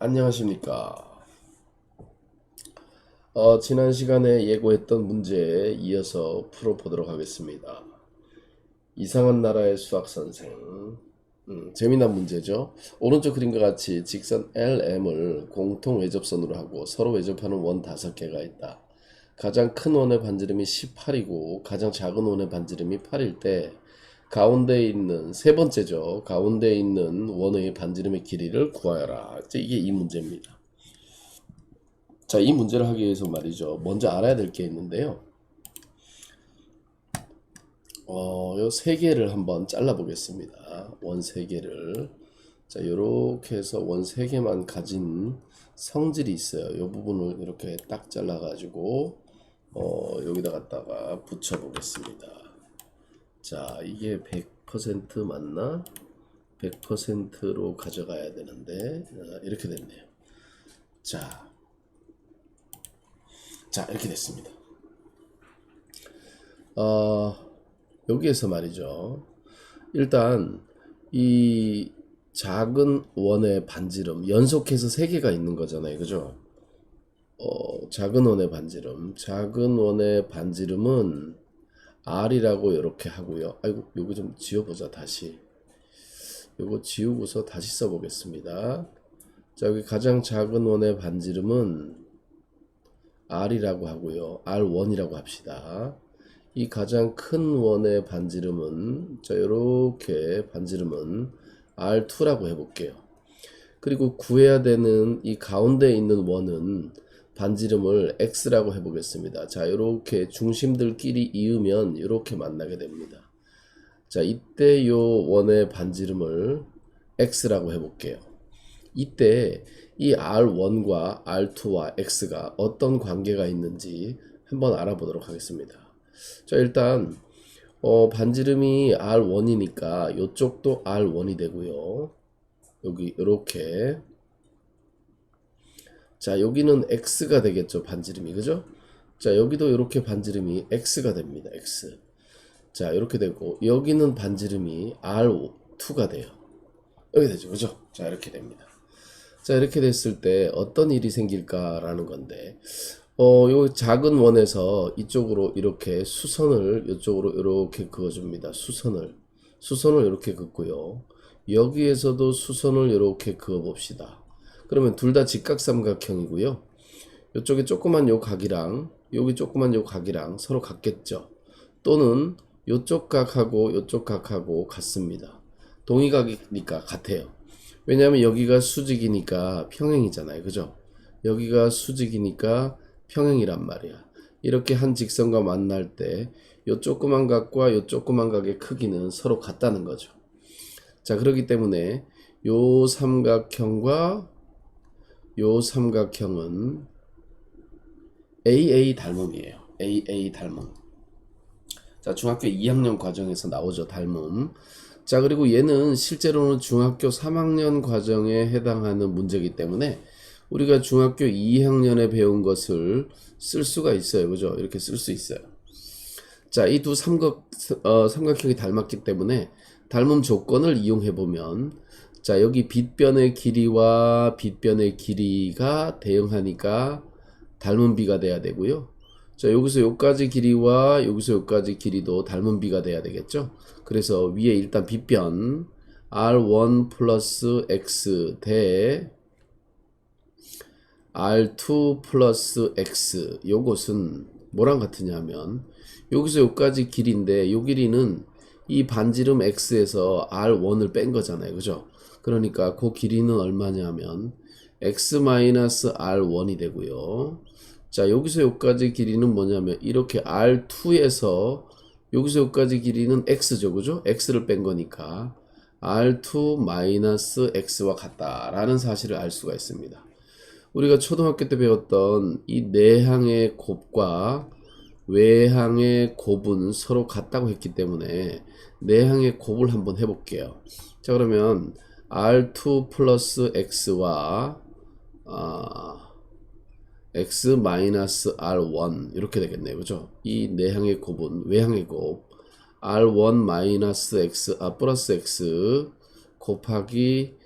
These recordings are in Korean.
안녕하십니까. 어, 지난 시간에 예고했던 문제에 이어서 풀어보도록 하겠습니다. 이상한 나라의 수학 선생. 음, 재미난 문제죠. 오른쪽 그림과 같이 직선 LM을 공통 외접선으로 하고 서로 외접하는 원 다섯 개가 있다. 가장 큰 원의 반지름이 18이고 가장 작은 원의 반지름이 8일 때 가운데 있는 세 번째죠. 가운데 있는 원의 반지름의 길이를 구하여라. 이게 이 문제입니다. 자, 이 문제를 하기 위해서 말이죠. 먼저 알아야 될 게 있는데요. 어, 요 세 개를 한번 잘라 보겠습니다. 원 세 개를. 자, 요렇게 해서 원 세 개만 가진 성질이 있어요. 요 부분을 이렇게 딱 잘라 가지고 어, 여기다 갖다가 붙여 보겠습니다. 자, 이게 100% 맞나? 100%로 가져가야 되는데 아, 이렇게 됐네요. 자, 자 이렇게 됐습니다. 어, 여기에서 말이죠. 일단 이 작은 원의 반지름 연속해서 세 개가 있는 거잖아요, 그죠? 어, 작은 원의 반지름, 작은 원의 반지름은 R이라고 이렇게 하고요. 아이고, 요거 좀 지워보자, 다시. 요거 지우고서 다시 써보겠습니다. 자, 여기 가장 작은 원의 반지름은 R이라고 하고요. R1이라고 합시다. 이 가장 큰 원의 반지름은, 자, 요렇게 반지름은 R2라고 해볼게요. 그리고 구해야 되는 이 가운데 있는 원은 반지름을 x라고 해보겠습니다. 자, 이렇게 중심들끼리 이으면 이렇게 만나게 됩니다. 자, 이때 요 원의 반지름을 x라고 해볼게요. 이때 이 r1과 r2와 x가 어떤 관계가 있는지 한번 알아보도록 하겠습니다. 자, 일단 어, 반지름이 r1이니까 이쪽도 r1이 되고요. 여기 이렇게 자, 여기는 x가 되겠죠. 반지름이. 그죠? 자, 여기도 이렇게 반지름이 x가 됩니다. x. 자, 이렇게 되고 여기는 반지름이 r2가 돼요. 여기 되죠. 그죠? 자, 이렇게 됩니다. 자, 이렇게 됐을 때 어떤 일이 생길까 라는 건데 어, 요 작은 원에서 이쪽으로 이렇게 수선을 이쪽으로 이렇게 그어 줍니다. 수선을. 수선을 이렇게 긋고요. 여기에서도 수선을 이렇게 그어 봅시다. 그러면 둘 다 직각삼각형이고요. 이쪽에 조그만 요 각이랑 여기 조그만 요 각이랑 서로 같겠죠. 또는 요쪽 각하고 요쪽 각하고 같습니다. 동의각이니까 같아요. 왜냐하면 여기가 수직이니까 평행이잖아요. 그죠? 여기가 수직이니까 평행이란 말이야. 이렇게 한 직선과 만날 때 요 조그만 각과 요 조그만 각의 크기는 서로 같다는 거죠. 자, 그렇기 때문에 요 삼각형과 요 삼각형은 AA 닮음이에요. AA 닮음. 자, 중학교 2학년 과정에서 나오죠, 닮음. 자, 그리고 얘는 실제로는 중학교 3학년 과정에 해당하는 문제이기 때문에 우리가 중학교 2학년에 배운 것을 쓸 수가 있어요. 그죠? 이렇게 쓸 수 있어요. 자, 이 두 삼각, 어, 삼각형이 닮았기 때문에 닮음 조건을 이용해 보면 자, 여기 빗변의 길이와 빗변의 길이가 대응하니까 닮은 비가 돼야 되고요. 자, 여기서 여기까지 길이와 여기서 여기까지 길이도 닮은 비가 돼야 되겠죠. 그래서 위에 일단 빗변 r1 플러스 x 대 r2 플러스 x 요것은 뭐랑 같으냐면 여기서 여기까지 길인데 요 길이는 이 반지름 x에서 r1을 뺀 거잖아요. 그죠? 그러니까 그 길이는 얼마냐면 x-r1이 되고요. 자, 여기서 여기까지 길이는 뭐냐면 이렇게 r2에서 여기서 여기까지 길이는 x죠. 그죠? x를 뺀 거니까 r2-x와 같다라는 사실을 알 수가 있습니다. 우리가 초등학교 때 배웠던 이 내항의 곱과 외항의 곱은 서로 같다고 했기 때문에 내항의 곱을 한번 해볼게요. 자 그러면 r2 플러스 x와 아, x 마이너스 r1 이렇게 되겠네요. 그죠? 이 내항의 곱은 외항의 곱 r1 마이너스 x 아 플러스 x 곱하기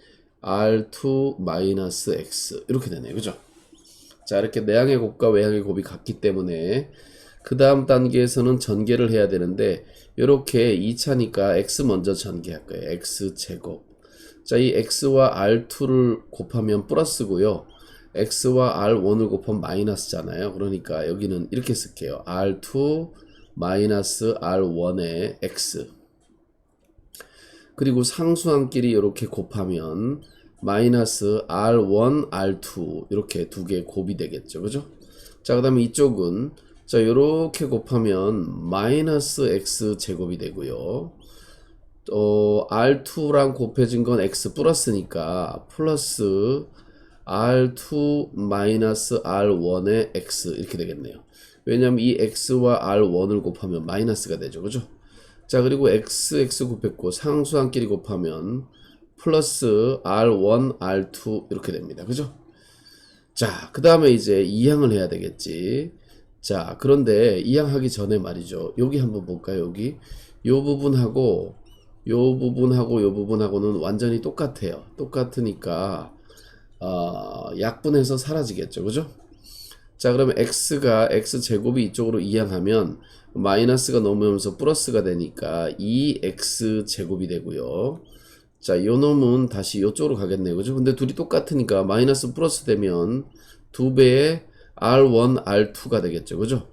R2 마이너스 X 이렇게 되네요. 그죠? 자, 이렇게 내항의 곱과 외항의 곱이 같기 때문에 그 다음 단계에서는 전개를 해야 되는데 이렇게 2차니까 x 먼저 전개할 거예요. x 제곱. 자, 이 x와 r2를 곱하면 플러스고요. x와 r1을 곱하면 마이너스잖아요. 그러니까 여기는 이렇게 쓸게요. r2 마이너스 r1의 x. 그리고 상수항끼리 이렇게 곱하면 마이너스 r1, r2 이렇게 두 개 곱이 되겠죠. 그죠? 자, 그 다음에 이쪽은 자, 요렇게 곱하면 마이너스 x 제곱이 되고요. 어, r2랑 곱해진 건 x 플러스니까 플러스 r2 마이너스 r1의 x 이렇게 되겠네요. 왜냐면 이 x와 r1을 곱하면 마이너스가 되죠. 그죠? 자, 그리고 x, x 곱했고 상수항끼리 곱하면 플러스 r1, r2 이렇게 됩니다. 그죠? 자, 그 다음에 이제 이항을 해야 되겠지. 자, 그런데 이항하기 전에 말이죠. 여기 한번 볼까요? 여기. 요 부분하고 요 부분하고 요 부분하고는 완전히 똑같아요. 똑같으니까 어, 약분해서 사라지겠죠. 그죠? 자, 그러면 x가 x 제곱이 이쪽으로 이항하면 마이너스가 넘으면서 플러스가 되니까 2x 제곱이 되고요. 자, 요 놈은 다시 이쪽으로 가겠네요. 그죠? 근데 둘이 똑같으니까 마이너스 플러스 되면 두 배의 R1, R2가 되겠죠. 그죠?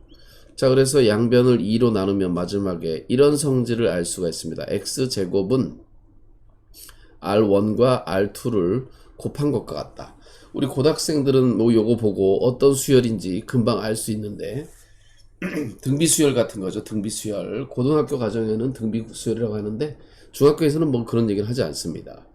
자, 그래서 양변을 2로 나누면 마지막에 이런 성질을 알 수가 있습니다. X제곱은 R1과 R2를 곱한 것과 같다. 우리 고등학생들은 뭐 요거 보고 어떤 수열인지 금방 알 수 있는데 등비수열 같은 거죠. 등비수열. 고등학교 과정에는 등비수열이라고 하는데 중학교에서는 뭐 그런 얘기를 하지 않습니다.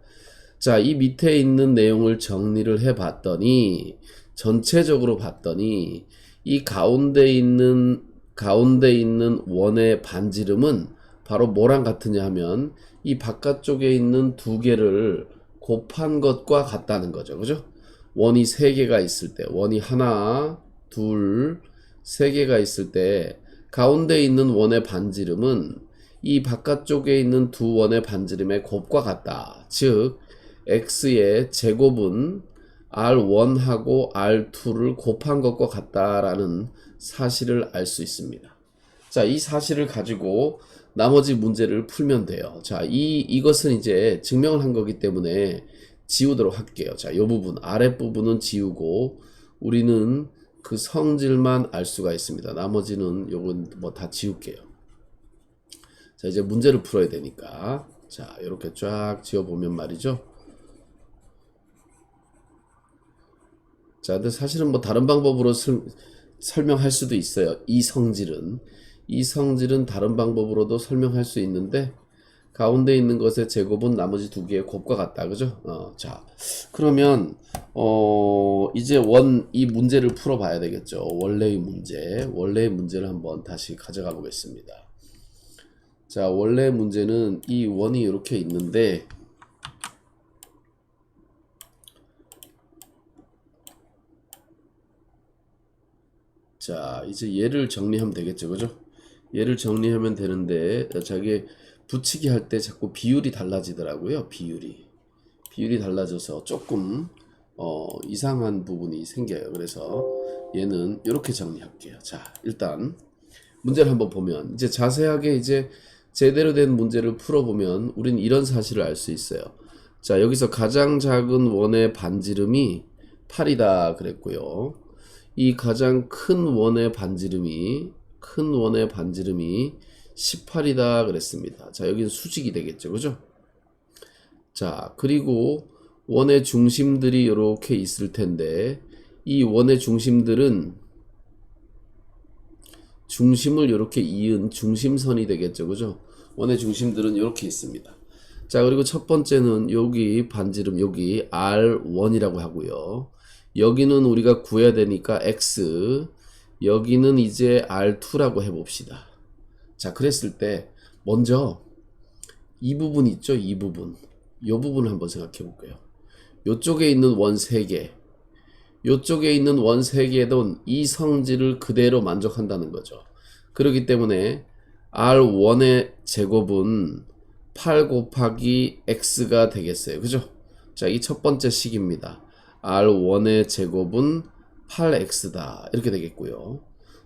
자, 이 밑에 있는 내용을 정리를 해 봤더니 전체적으로 봤더니 이 가운데 있는 가운데 있는 원의 반지름은 바로 뭐랑 같으냐 하면 이 바깥쪽에 있는 두 개를 곱한 것과 같다는 거죠. 그죠? 원이 세 개가 있을 때, 원이 하나, 둘, 세 개가 있을 때 가운데 있는 원의 반지름은 이 바깥쪽에 있는 두 원의 반지름의 곱과 같다. 즉 x의 제곱은 R1하고 R2를 곱한 것과 같다라는 사실을 알 수 있습니다. 자, 이 사실을 가지고 나머지 문제를 풀면 돼요. 자, 이, 이것은 이제 증명을 한 거기 때문에 지우도록 할게요. 자, 이 부분, 아랫부분은 지우고 우리는 그 성질만 알 수가 있습니다. 나머지는 요건 뭐 다 지울게요. 자, 이제 문제를 풀어야 되니까. 자, 이렇게 쫙 지워보면 말이죠. 자, 근데 사실은 뭐 다른 방법으로 설, 설명할 수도 있어요. 이 성질은. 이 성질은 다른 방법으로도 설명할 수 있는데, 가운데 있는 것의 제곱은 나머지 두 개의 곱과 같다. 그죠? 어, 자, 그러면, 어, 이제 원, 이 문제를 풀어 봐야 되겠죠. 원래의 문제. 원래의 문제를 한번 다시 가져가 보겠습니다. 자, 원래 문제는 이 원이 이렇게 있는데, 자, 이제 얘를 정리하면 되겠죠. 그죠? 얘를 정리하면 되는데, 자기 붙이기 할 때 자꾸 비율이 달라지더라고요. 비율이. 비율이 달라져서 조금, 어, 이상한 부분이 생겨요. 그래서 얘는 이렇게 정리할게요. 자, 일단, 문제를 한번 보면, 이제 자세하게 이제 제대로 된 문제를 풀어보면, 우린 이런 사실을 알 수 있어요. 자, 여기서 가장 작은 원의 반지름이 8이다 그랬고요. 이 가장 큰 원의 반지름이 큰 원의 반지름이 18이다 그랬습니다. 자, 여기는 수직이 되겠죠. 그죠? 자, 그리고 원의 중심들이 이렇게 있을 텐데 이 원의 중심들은 중심을 이렇게 이은 중심선이 되겠죠. 그죠? 원의 중심들은 이렇게 있습니다. 자, 그리고 첫 번째는 여기 반지름 여기 R1이라고 하고요. 여기는 우리가 구해야 되니까 x 여기는 이제 r2라고 해봅시다. 자 그랬을 때 먼저 이 부분 있죠 이 부분 이 부분을 한번 생각해 볼게요. 요쪽에 있는 원 3개 요쪽에 있는 원 3개도 이 성질을 그대로 만족한다는 거죠. 그렇기 때문에 R1의 제곱은 8 곱하기 X가 되겠어요. 그죠? 자, 이 첫 번째 식입니다. R1의 제곱은 8x다. 이렇게 되겠고요.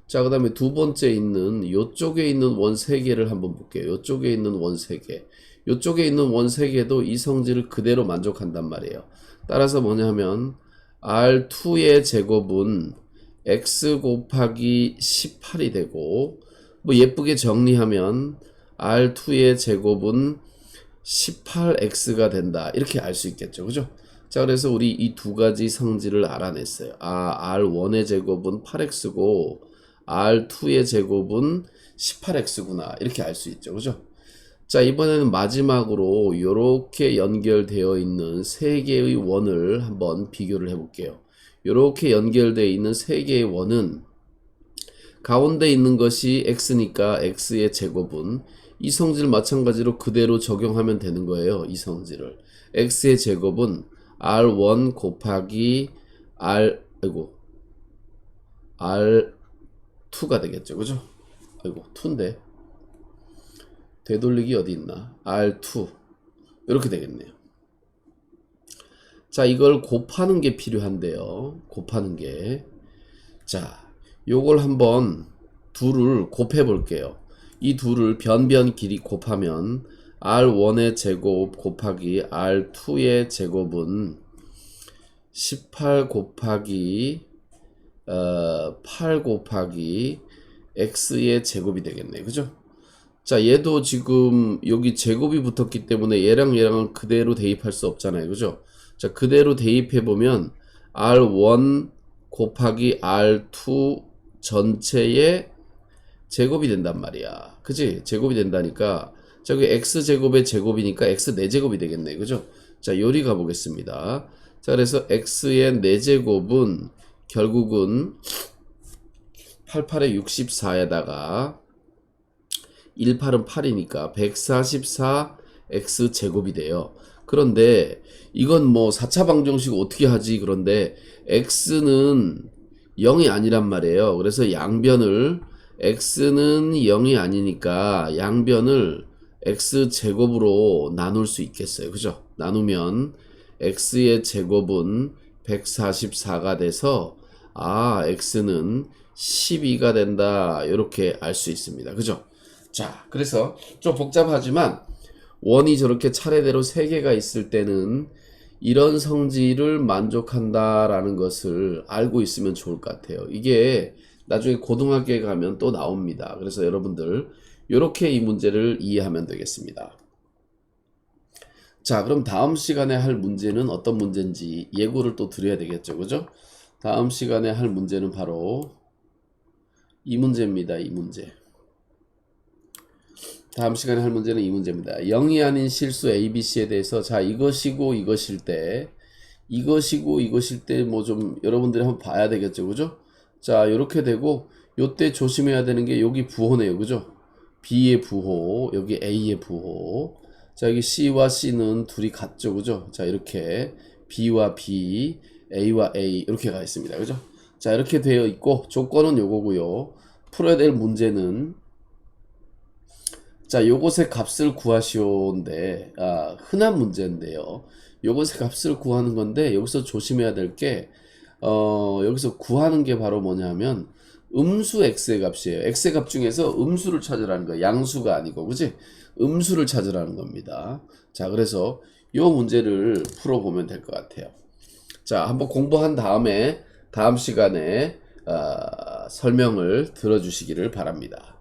자, 그 다음에 두 번째 있는 요쪽에 있는 원 3개를 한번 볼게요. 요쪽에 있는 원 3개. 요쪽에 있는 원 3개도 이 성질을 그대로 만족한단 말이에요. 따라서 뭐냐 하면 R2의 제곱은 x 곱하기 18이 되고 뭐 예쁘게 정리하면 R2의 제곱은 18x가 된다. 이렇게 알 수 있겠죠. 그죠? 자, 그래서 우리 이 두 가지 성질을 알아냈어요. 아, R1의 제곱은 8x고 R2의 제곱은 18x구나. 이렇게 알 수 있죠. 그죠? 자, 이번에는 마지막으로 이렇게 연결되어 있는 세 개의 원을 한번 비교를 해 볼게요. 이렇게 연결되어 있는 세 개의 원은 가운데 있는 것이 x니까 x의 제곱은 이 성질 마찬가지로 그대로 적용하면 되는 거예요. 이 성질을. x의 제곱은 r1 곱하기 r 아이고 r2가 되겠죠. 그죠? 아이고 2인데 되돌리기 어디 있나? R2 이렇게 되겠네요. 자, 이걸 곱하는 게 필요한데요. 곱하는 게. 자, 요걸 한번 둘을 곱해 볼게요. 이 둘을 변변 길이 곱하면 R1의 제곱 곱하기 R2의 제곱은 18 곱하기 어, 8 곱하기 x의 제곱이 되겠네요. 그죠? 자, 얘도 지금 여기 제곱이 붙었기 때문에 얘랑 얘랑은 그대로 대입할 수 없잖아요. 그죠? 자, 그대로 대입해 보면 R1 곱하기 R2 전체의 제곱이 된단 말이야. 그지? 제곱이 된다니까. 저기 x제곱의 제곱이니까 x 4제곱이 되겠네. 그죠? 자, 요리 가보겠습니다. 자, 그래서 x의 4제곱은 결국은 88에 64에다가 18은 8이니까 144x 제곱이 돼요. 그런데 이건 뭐 4차 방정식 어떻게 하지? 그런데 x는 0이 아니란 말이에요. 그래서 양변을 x는 0이 아니니까 양변을 x 제곱으로 나눌 수 있겠어요. 그죠? 나누면 x의 제곱은 144가 돼서 아, x는 12가 된다. 이렇게 알 수 있습니다. 그죠? 자, 그래서 좀 복잡하지만 원이 저렇게 차례대로 3개가 있을 때는 이런 성질을 만족한다라는 것을 알고 있으면 좋을 것 같아요. 이게 나중에 고등학교에 가면 또 나옵니다. 그래서 여러분들 이렇게 이 문제를 이해하면 되겠습니다. 자, 그럼 다음 시간에 할 문제는 어떤 문제인지 예고를 또 드려야 되겠죠. 그죠? 다음 시간에 할 문제는 바로 이 문제입니다. 이 문제. 다음 시간에 할 문제는 이 문제입니다. 0이 아닌 실수 ABC에 대해서 자 이것이고 이것일 때 이것이고 이것일 때 뭐 좀 여러분들이 한번 봐야 되겠죠. 그죠? 자 이렇게 되고 요때 조심해야 되는 게 여기 부호네요. 그죠? B의 부호 여기 A의 부호 자 여기 C와 C는 둘이 같죠. 그죠? 자 이렇게 B와 B A와 A 이렇게 가 있습니다. 그죠? 자 이렇게 되어 있고 조건은 요거고요. 풀어야 될 문제는 자, 요것의 값을 구하시오인데, 아, 흔한 문제인데요. 요것의 값을 구하는 건데, 여기서 조심해야 될 게, 어, 여기서 구하는 게 바로 뭐냐면, 음수 x의 값이에요. x의 값 중에서 음수를 찾으라는 거예요. 양수가 아니고, 그지? 음수를 찾으라는 겁니다. 자, 그래서 요 문제를 풀어보면 될 것 같아요. 자, 한번 공부한 다음에, 다음 시간에, 아, 설명을 들어주시기를 바랍니다.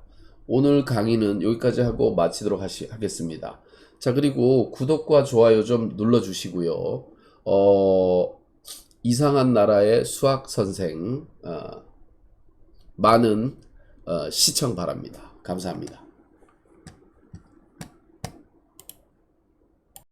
오늘 강의는 여기까지 하고 마치도록 하시, 하겠습니다. 자, 그리고 구독과 좋아요 좀 눌러주시고요. 어, 이상한 나라의 수학 선생, 어, 많은 어, 시청 바랍니다. 감사합니다.